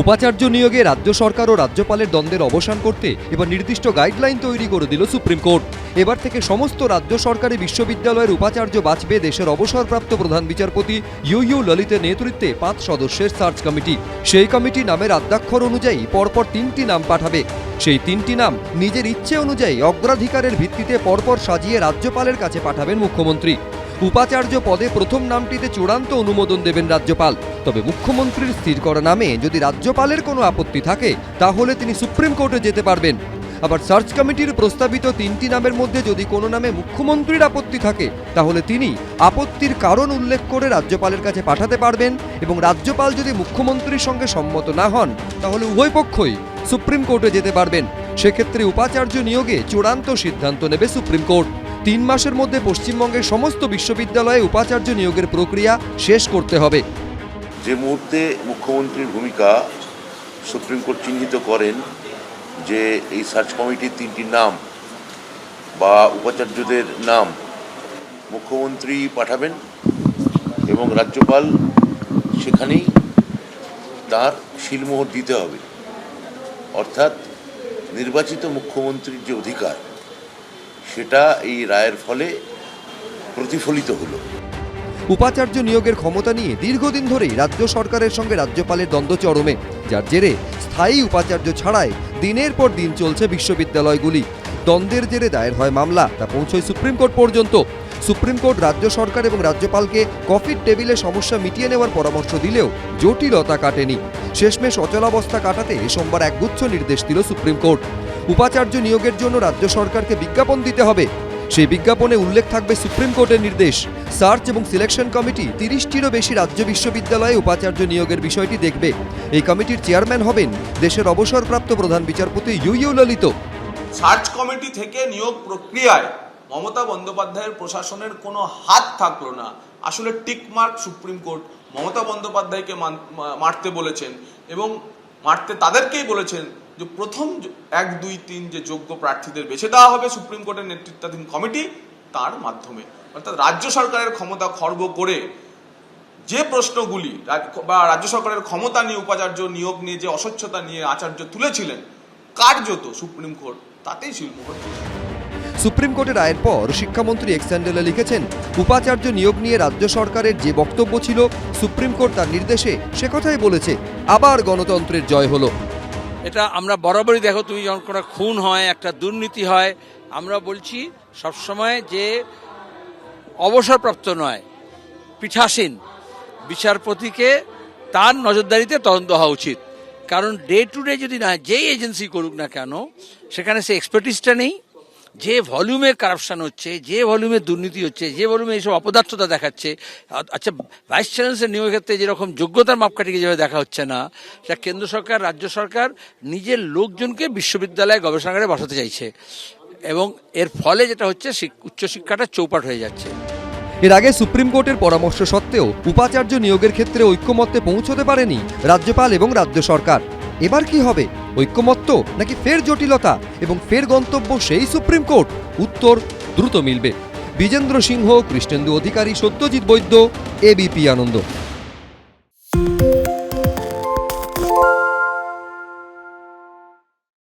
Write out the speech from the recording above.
উপাচার্য নিয়োগে রাজ্য সরকার ও রাজ্যপালের দ্বন্দ্বের অবসান করতে এবার নির্দিষ্ট গাইডলাইন তৈরি করে দিল সুপ্রিম কোর্ট। এবার থেকে সমস্ত রাজ্য সরকারি বিশ্ববিদ্যালয়ের উপাচার্য বাঁচবে দেশের অবসরপ্রাপ্ত প্রধান বিচারপতি ইউ ইউ ললিতের নেতৃত্বে পাঁচ সদস্যের সার্চ কমিটি। সেই কমিটি নামের আদ্যাক্ষর অনুযায়ী পরপর তিনটি নাম পাঠাবে। সেই তিনটি নাম নিজের ইচ্ছে অনুযায়ী অগ্রাধিকারের ভিত্তিতে পরপর সাজিয়ে রাজ্যপালের কাছে পাঠাবেন মুখ্যমন্ত্রী। উপাচার্য পদে প্রথম নামটিতে চূড়ান্ত অনুমোদন দেবেন রাজ্যপাল। তবে মুখ্যমন্ত্রীর স্থির করা নামে যদি রাজ্যপালের কোনো আপত্তি থাকে, তাহলে তিনি সুপ্রিম কোর্টে যেতে পারবেন। আবার সার্চ কমিটির প্রস্তাবিত তিনটি নামের মধ্যে যদি কোনো নামে মুখ্যমন্ত্রীর আপত্তি থাকে, তাহলে তিনি আপত্তির কারণ উল্লেখ করে রাজ্যপালের কাছে পাঠাতে পারবেন এবং রাজ্যপাল যদি মুখ্যমন্ত্রীর সঙ্গে সম্মত না হন, তাহলে উভয় পক্ষই সুপ্রিম কোর্টে যেতে পারবেন। সেক্ষেত্রে উপাচার্য নিয়োগে চূড়ান্ত সিদ্ধান্ত নেবে সুপ্রিম কোর্ট। তিন মাসের মধ্যে পশ্চিমবঙ্গের সমস্ত বিশ্ববিদ্যালয়ে উপাচার্য নিয়োগের প্রক্রিয়া শেষ করতে হবে। যে মুহূর্তে মুখ্যমন্ত্রীর ভূমিকা সুপ্রিম কোর্ট চিহ্নিত করেন যে এই সার্চ কমিটির তিনটি নাম বা উপাচার্যদের নাম মুখ্যমন্ত্রী পাঠাবেন এবং রাজ্যপাল সেখানেই তার শিলমোহর দিতে হবে। অর্থাৎ নির্বাচিত মুখ্যমন্ত্রীর যে অধিকার সেটা এই রায়ের ফলে প্রতিফলিত হলো। উপাচার্য নিয়োগের ক্ষমতা নিয়ে দীর্ঘদিন ধরেই রাজ্য সরকারের সঙ্গে রাজ্যপালের দ্বন্দ্ব চরমে, যার জেরে স্থায়ী উপাচার্য ছাড়াই দিনের পর দিন চলছে বিশ্ববিদ্যালয়গুলি। দ্বন্দ্বের জেরে দায়ের হয় মামলা, তা পৌঁছয় সুপ্রিম কোর্ট পর্যন্ত। সুপ্রিম কোর্ট রাজ্য সরকার এবং রাজ্যপালকে কফির টেবিলে সমস্যা মিটিয়ে নেওয়ার পরামর্শ দিলেও জটিলতা কাটেনি। শেষমেশ অচলাবস্থা কাটাতে এ সোমবার একগুচ্ছ নির্দেশ দিল সুপ্রিম কোর্ট। উপাচার্য নিয়োগের জন্য রাজ্য সরকারকে বিজ্ঞাপন দিতে হবে। সেই বিজ্ঞাপনে উল্লেখ থাকবে সুপ্রিম কোর্টের নির্দেশ। সার্চ এবং সিলেকশন কমিটি তিরিশটিরও বেশি রাজ্য বিশ্ববিদ্যালয়ে উপাচার্য নিয়োগের বিষয়টি দেখবে। এই কমিটির চেয়ারম্যান হবেন দেশের অবসরপ্রাপ্ত প্রধান বিচারপতি U U Lalit. Search committee থেকে নিয়োগ প্রক্রিয়ায় মমতা বন্দ্যোপাধ্যায়ের প্রশাসনের কোনো হাত থাকল না আসলে টিকমার্ক সুপ্রিম কোর্ট মমতা বন্দ্যোপাধ্যায়কে মারতে বলেছেন এবং মারতে তাদেরকেই বলেছেন যে প্রথম এক, দুই, তিন যে যোগ্য প্রার্থীদের বেছে দেওয়া হবে সুপ্রিম কোর্টের নেতৃত্বাধীন কমিটি তার মাধ্যমে অর্থাৎ রাজ্য সরকারের ক্ষমতা খর্ব করে যে প্রশ্নগুলি বা রাজ্য সরকারের ক্ষমতা নিয়ে উপাচার্য নিয়োগ নিয়ে যে অস্বচ্ছতা নিয়ে আচার্য তুলেছিলেন, কার্যত সুপ্রিম কোর্ট তাতেই শিলমোহর দিয়েছে। সুপ্রিম কোর্টের রায়ের পর শিক্ষামন্ত্রী এক্স স্যান্ডেলে লিখেছেন, উপাচার্য নিয়োগ নিয়ে রাজ্য সরকারের যে বক্তব্য ছিল, সুপ্রিম কোর্ট তার নির্দেশে সে কথাই বলেছে, আবার গণতন্ত্রের জয় হলো। এটা আমরা বরাবরই দেখো, তুমি যখন কোনো খুন হয়, একটা দুর্নীতি হয়, আমরা বলছি সবসময় যে অবসরপ্রাপ্ত নয়, পিঠাসীন। বিচারপতিকে তার নজরদারিতে তদন্ত হওয়া উচিত। কারণ ডে টু ডে যদি না, যেই এজেন্সি করুক না কেন, সেখানে সে এক্সপার্টিসটা নেই যে ভলিউমে কারাপশন হচ্ছে, যে ভলিউমে দুর্নীতি হচ্ছে, যে ভলিউমে এইসব অপদার্থতা দেখাচ্ছে আচ্ছা ভাইস চ্যান্সেলর নিয়োগের ক্ষেত্রে যেরকম যোগ্যতার মাপকাঠিকে যেভাবে দেখা হচ্ছে না, সেটা কেন্দ্র সরকার, রাজ্য সরকার নিজের লোকজনকে বিশ্ববিদ্যালয়ে গবেষণাগারে বসাতে চাইছে। এবং এর ফলে যেটা হচ্ছে, শিক- উচ্চশিক্ষাটা চৌপাট হয়ে যাচ্ছে। এর আগে সুপ্রিম কোর্টের পরামর্শ সত্ত্বেও উপাচার্য নিয়োগের ক্ষেত্রে ঐক্যমত্যে পৌঁছতে পারেনি রাজ্যপাল এবং রাজ্য সরকার। এবার কি হবে? ঐক্যমত্য নাকি ফের জটিলতা এবং ফের গন্তব্য সেই সুপ্রিম কোর্ট? উত্তর দ্রুত মিলবে। বিজেন্দ্র সিংহ, কৃষ্ণেন্দু অধিকারী, সত্যজিৎ বৈদ্য এবিপি আনন্দ।